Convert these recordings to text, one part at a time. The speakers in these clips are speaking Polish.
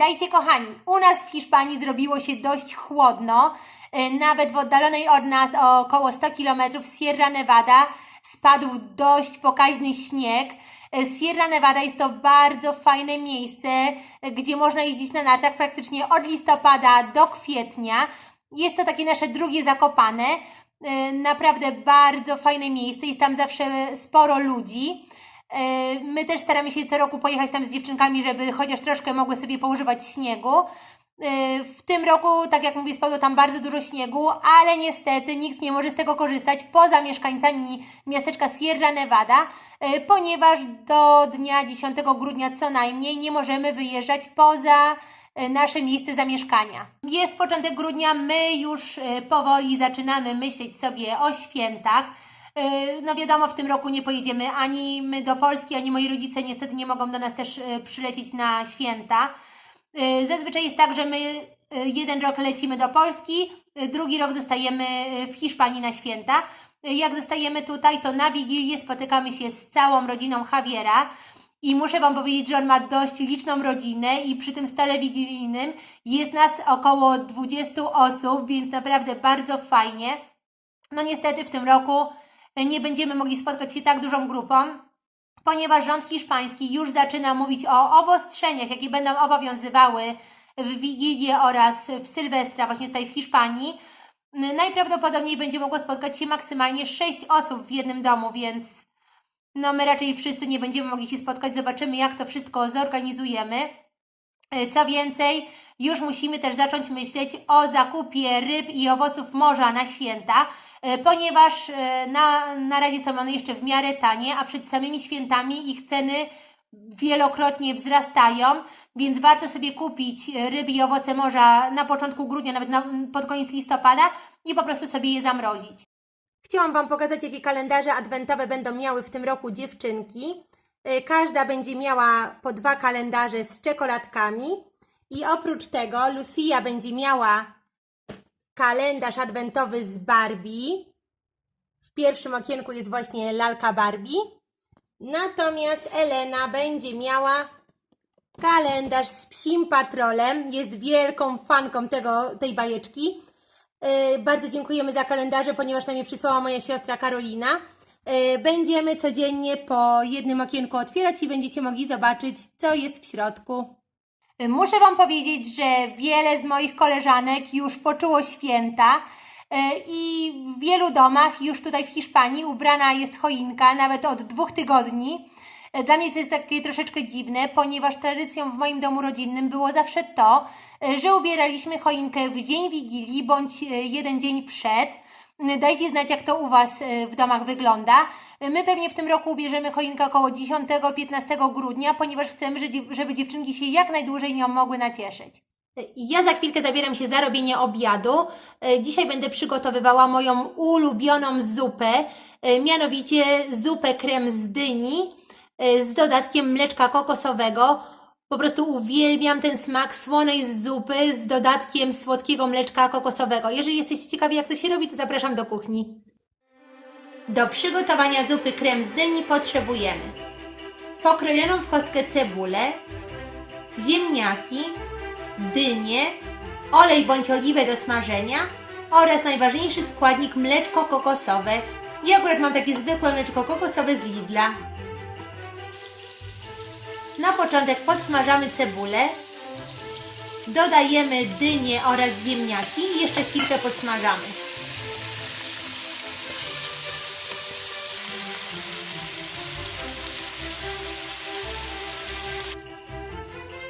Witajcie kochani. U nas w Hiszpanii zrobiło się dość chłodno. E, Nawet w oddalonej od nas o około 100 km Sierra Nevada spadł dość pokaźny śnieg. E, Sierra Nevada jest to bardzo fajne miejsce, e, gdzie można jeździć na nartach praktycznie od listopada do kwietnia. Jest to takie nasze drugie zakopane. Naprawdę bardzo fajne miejsce, jest tam zawsze sporo ludzi. E, My też staramy się co roku pojechać tam z dziewczynkami, żeby chociaż troszkę mogły sobie poużywać śniegu. E, W tym roku, tak jak mówię, spadło tam bardzo dużo śniegu, ale niestety nikt nie może z tego korzystać poza mieszkańcami miasteczka Sierra Nevada, e, ponieważ do dnia 10 grudnia co najmniej nie możemy wyjeżdżać poza nasze miejsce zamieszkania. Jest początek grudnia, my już powoli zaczynamy myśleć sobie o świętach. E, No wiadomo, w tym roku nie pojedziemy ani my do Polski, ani moi rodzice niestety nie mogą do nas też e, przylecieć na święta. E, Zazwyczaj jest tak, że my jeden rok lecimy do Polski, drugi rok zostajemy w Hiszpanii na święta. Jak zostajemy tutaj, to na Wigilię spotykamy się z całą rodziną Javiera. I muszę Wam powiedzieć, że on ma dość liczną rodzinę i przy tym stole wigilijnym jest nas około 20 osób, więc naprawdę bardzo fajnie. No niestety w tym roku nie będziemy mogli spotkać się tak dużą grupą, ponieważ rząd hiszpański już zaczyna mówić o obostrzeniach, jakie będą obowiązywały w Wigilię oraz w Sylwestra właśnie tutaj w Hiszpanii. N- Najprawdopodobniej będzie mogło spotkać się maksymalnie 6 osób w jednym domu, więc no my raczej wszyscy nie będziemy mogli się spotkać. Zobaczymy, jak to wszystko zorganizujemy. E, Co więcej, już musimy też zacząć myśleć o zakupie ryb i owoców morza na święta, e, ponieważ e, na, na razie są one jeszcze w miarę tanie, a przed samymi świętami ich ceny wielokrotnie wzrastają, więc warto sobie kupić e, ryby i owoce morza na początku grudnia, nawet na, pod koniec listopada i po prostu sobie je zamrozić. Chciałam Wam pokazać, jakie kalendarze adwentowe będą miały w tym roku dziewczynki. Każda będzie miała po dwa kalendarze z czekoladkami. I oprócz tego Lucia będzie miała kalendarz adwentowy z Barbie. W pierwszym okienku jest właśnie lalka Barbie. Natomiast Elena będzie miała kalendarz z psim patrolem. Jest wielką fanką tego, tej bajeczki. Yy, bardzo dziękujemy za kalendarze, ponieważ nam je przysłała moja siostra Karolina. Yy, Będziemy codziennie po jednym okienku otwierać i będziecie mogli zobaczyć, co jest w środku. Muszę Wam powiedzieć, że wiele z moich koleżanek już poczuło święta yy, i w wielu domach już tutaj w Hiszpanii ubrana jest choinka nawet od dwóch tygodni. Yy, Dla mnie to jest takie troszeczkę dziwne, ponieważ tradycją w moim domu rodzinnym było zawsze to, yy, że ubieraliśmy choinkę w dzień Wigilii bądź jeden dzień przed. Dajcie znać, jak to u Was yy, w domach wygląda. My pewnie w tym roku ubierzemy choinkę około 10-15 grudnia, ponieważ chcemy, żeby dziewczynki się jak najdłużej nią mogły nacieszyć. Ja za chwilkę zabieram się za robienie obiadu. E, Dzisiaj będę przygotowywała moją ulubioną zupę, e, mianowicie zupę krem z dyni z dodatkiem mleczka kokosowego. Po prostu uwielbiam ten smak słonej zupy z dodatkiem słodkiego mleczka kokosowego. Jeżeli jesteście ciekawi, jak to się robi, to zapraszam do kuchni. Do przygotowania zupy krem z dyni potrzebujemy pokrojoną w kostkę cebulę, ziemniaki, dynię, olej bądź oliwę do smażenia oraz najważniejszy składnik mleczko kokosowe. Ja akurat mam takie zwykłe mleczko kokosowe z Lidla. Na początek podsmażamy cebulę, dodajemy dynię oraz ziemniaki i jeszcze chwilkę podsmażamy.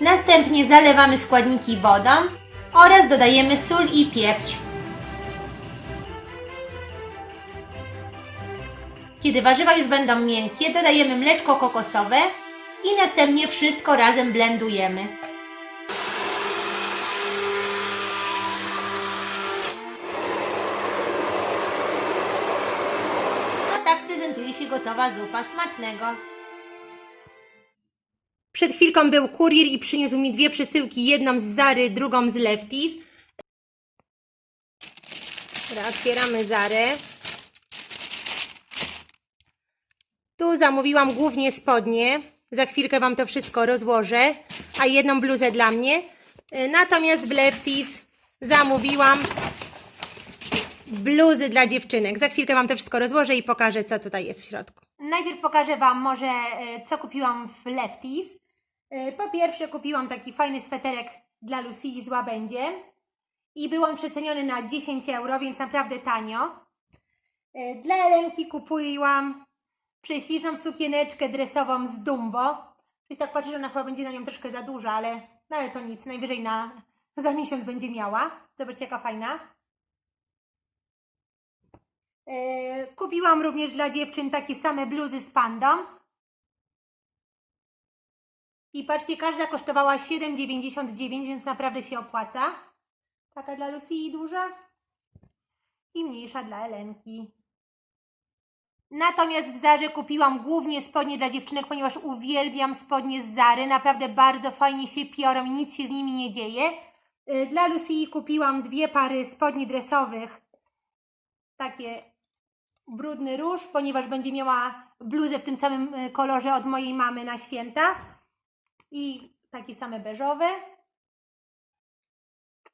Następnie zalewamy składniki wodą oraz dodajemy sól i pieprz. Kiedy warzywa już będą miękkie, dodajemy mleczko kokosowe i następnie wszystko razem blendujemy. A tak prezentuje się gotowa zupa smacznego. Przed chwilką był kurier i przyniósł mi dwie przesyłki, jedną z Zary, drugą z Lefties. Otwieramy Zarę. Tu zamówiłam głównie spodnie. Za chwilkę Wam to wszystko rozłożę, a jedną bluzę dla mnie. Y, Natomiast w Lefties zamówiłam bluzy dla dziewczynek. Za chwilkę Wam to wszystko rozłożę i pokażę, co tutaj jest w środku. Najpierw pokażę Wam może, e, co kupiłam w Lefties. E, Po pierwsze kupiłam taki fajny sweterek dla Lucii z łabędziem i był on przeceniony na 10 euro, więc naprawdę tanio. E, Dla Elenki kupiłam prześliczną sukieneczkę dresową z Dumbo. Coś tak patrzę, że ona chyba będzie na nią troszkę za duża, ale, no ale to nic, najwyżej na, za miesiąc będzie miała. Zobaczcie jaka fajna. E, Kupiłam również dla dziewczyn takie same bluzy z pandą. I patrzcie, każda kosztowała 7,99, więc naprawdę się opłaca. Taka dla Lucy duża i mniejsza dla Elenki. Natomiast w Zarze kupiłam głównie spodnie dla dziewczynek, ponieważ uwielbiam spodnie z Zary. Naprawdę bardzo fajnie się piorą i nic się z nimi nie dzieje. Y, Dla Lucy kupiłam dwie pary spodni dresowych. Takie brudny róż, ponieważ będzie miała bluzę w tym samym y, kolorze od mojej mamy na święta. I takie same beżowe.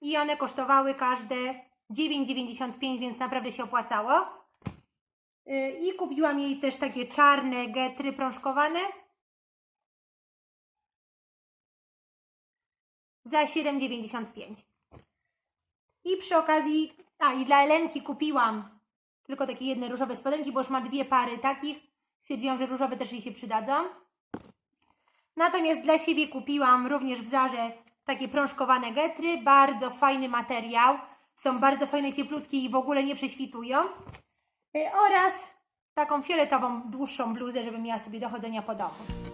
I one kosztowały każde 9,95, więc naprawdę się opłacało. Y, I kupiłam jej też takie czarne getry prążkowane. Za 7,95. I przy okazji, a i dla Elenki kupiłam tylko takie jedne różowe spodenki, bo już ma dwie pary takich. Stwierdziłam, że różowe też jej się przydadzą. Natomiast dla siebie kupiłam również w Zarze takie prążkowane getry. Bardzo fajny materiał. Są bardzo fajne, cieplutkie i w ogóle nie prześwitują. Y, Oraz taką fioletową, dłuższą bluzę, żeby miała sobie do chodzenia po domu.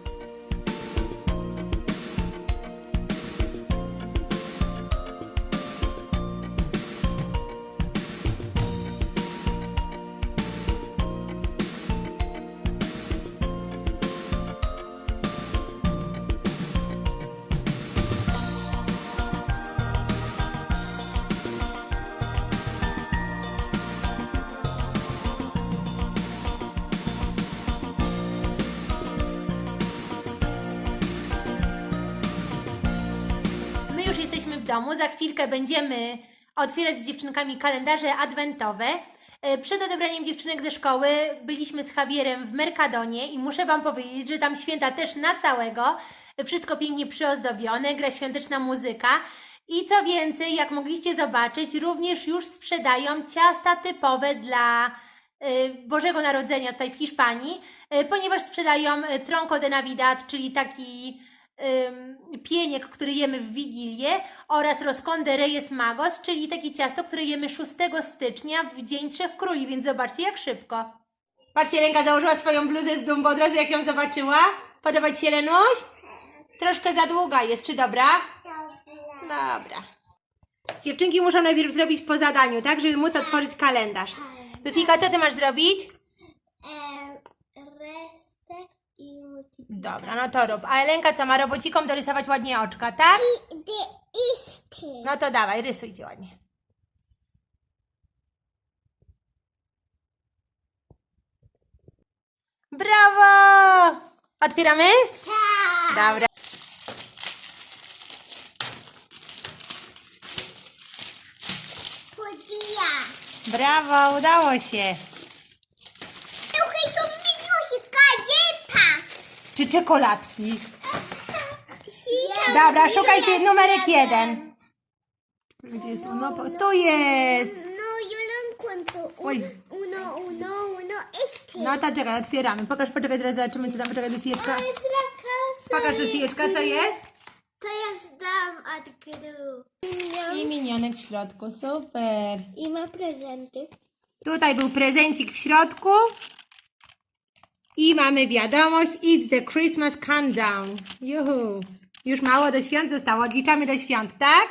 Domu. Za chwilkę będziemy otwierać z dziewczynkami kalendarze adwentowe. E, Przed odebraniem dziewczynek ze szkoły byliśmy z Javierem w Mercadonie i muszę Wam powiedzieć, że tam święta też na całego. Wszystko pięknie przyozdobione, gra świąteczna muzyka. I co więcej, jak mogliście zobaczyć, również już sprzedają ciasta typowe dla y, Bożego Narodzenia tutaj w Hiszpanii, y, ponieważ sprzedają tronco de Navidad, czyli taki pieniek, który jemy w Wigilię oraz roscon de Reyes Magos, czyli takie ciasto, które jemy 6 stycznia w Dzień Trzech Króli, więc zobaczcie jak szybko. Patrzcie, Lenka założyła swoją bluzę z Dumbo od razu jak ją zobaczyła. Podoba Ci się, Lenuś? Troszkę za długa jest, czy dobra? Dobra. Dziewczynki muszą najpierw zrobić po zadaniu, tak? Żeby móc otworzyć kalendarz. Lucika, co Ty masz zrobić? Dobra, no to rób. A Elenka co ma robocikom dorysować ładnie oczka, tak? De isty. No to dawaj, rysujcie ładnie. Brawo! Otwieramy? Tak. Dobra. Brawo, udało się. Czy czekoladki? Dobra, szukajcie numerek jeden. Gdzie jest uno? Tu jest! No. Oj. Uno, uno, uno, este. No to czekaj, otwieramy. Pokaż, poczekaj, teraz zobaczymy, co tam, poczekaj, Lucijeczka. To jest la casa. Pokaż, Lucijeczka, co jest? To jest dam od gru. I minionek w środku, super. I ma prezenty. Tutaj był prezencik w środku. I mamy wiadomość, it's the Christmas countdown. Juhu. Już mało do świąt zostało, odliczamy do świąt, tak?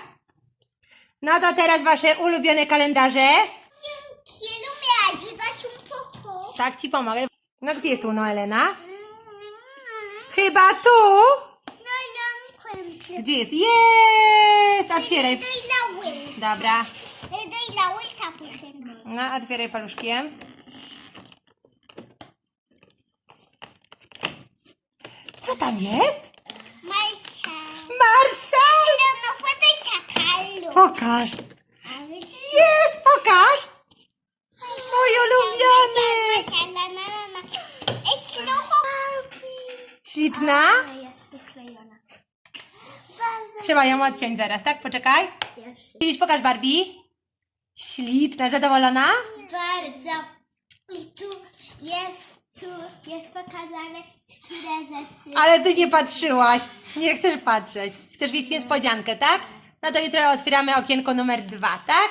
No to teraz wasze ulubione kalendarze. Tak, ci pomogę. No gdzie jest Uno, Elena? Chyba tu. No. Gdzie jest? Jest! Otwieraj. Dobra. No, otwieraj paluszkiem. Co Co tam jest? Marsza. Marsza! Ale no podaj szakalu. Pokaż. Jest, pokaż. Mój ulubiony. Śliczna? Jest przyklejona. Bardzo Trzeba ją odciąć zaraz, tak? Poczekaj. Kiedyś pokaż Barbie. Śliczna, zadowolona? Bardzo. I tu jest, tu jest pokazane, Ale ty nie patrzyłaś. Nie chcesz patrzeć. Chcesz mieć niespodziankę, tak? No to jutro otwieramy okienko numer dwa, tak?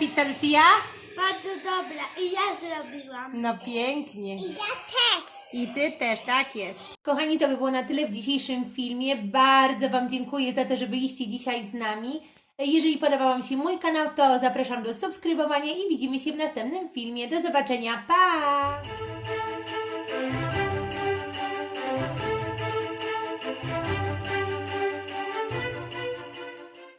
Pizza, Lucia? Bardzo dobra. I ja zrobiłam. No pięknie. I ja też. I ty też, tak jest. Kochani, to by było na tyle w dzisiejszym filmie. Bardzo Wam dziękuję za to, że byliście dzisiaj z nami. Jeżeli podobał Wam się mój kanał, to zapraszam do subskrybowania i widzimy się w następnym filmie. Do zobaczenia. Pa!